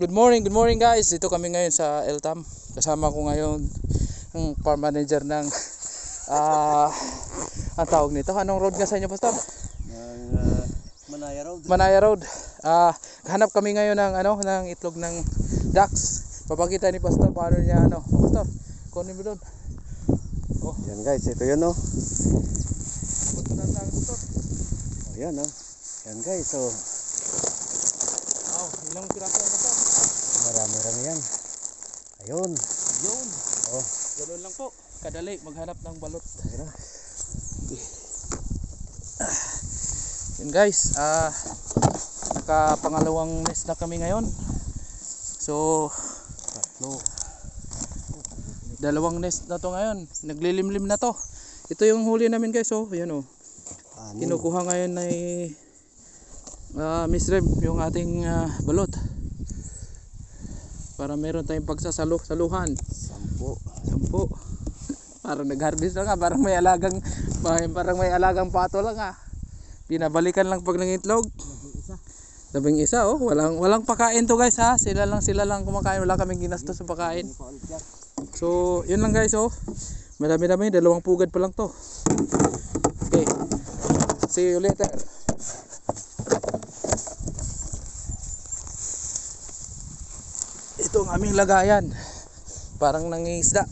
Good morning, good morning guys. Dito kami ngayon sa Eltam. Kasama ko ngayon ang farm manager ng ah ang tawag nito. Anong road nga sa inyo, Pastor? ng uh, Manaya Road. Manaya Road. Ah, hanap kami ngayon ng ano ng itlog ng ducks. Papakita ni Pastor paano niya ano. Oh, Pastor, kunin mo doon. Yan guys, ito yun oh. Abot sa akin, Pastor. oh yan oh. Yan guys, so Oh, ilang piraso na Pastor? marami-rami yan. Ayun. Yun. Oh, Ganun lang po. Kadali maghanap ng balot. ayun na. Yun guys, ah nakapangalawang nest na kami ngayon. So, Tatlo. dalawang nest na to ngayon. Naglilimlim na to. Ito yung huli namin guys, oh. Yan oh. Anim. Kinukuha ngayon ni ah Miss Rem yung ating ah, balot. Para meron tayong pagsasalo saluhan. Sampo. Sampo. Parang nag-harvest lang ah. Parang may alagang parang may alagang pato lang ah. Pinabalikan lang pag nangitlog. Labing isa oh. Walang walang pakain to guys ha. Sila lang sila lang kumakain. Wala kaming ginastos sa pakain. So, yun lang guys oh. Madami-dami, dalawang pugad pa lang to. Okay. See you later. Ito ang aming lagayan. Parang nangingisda.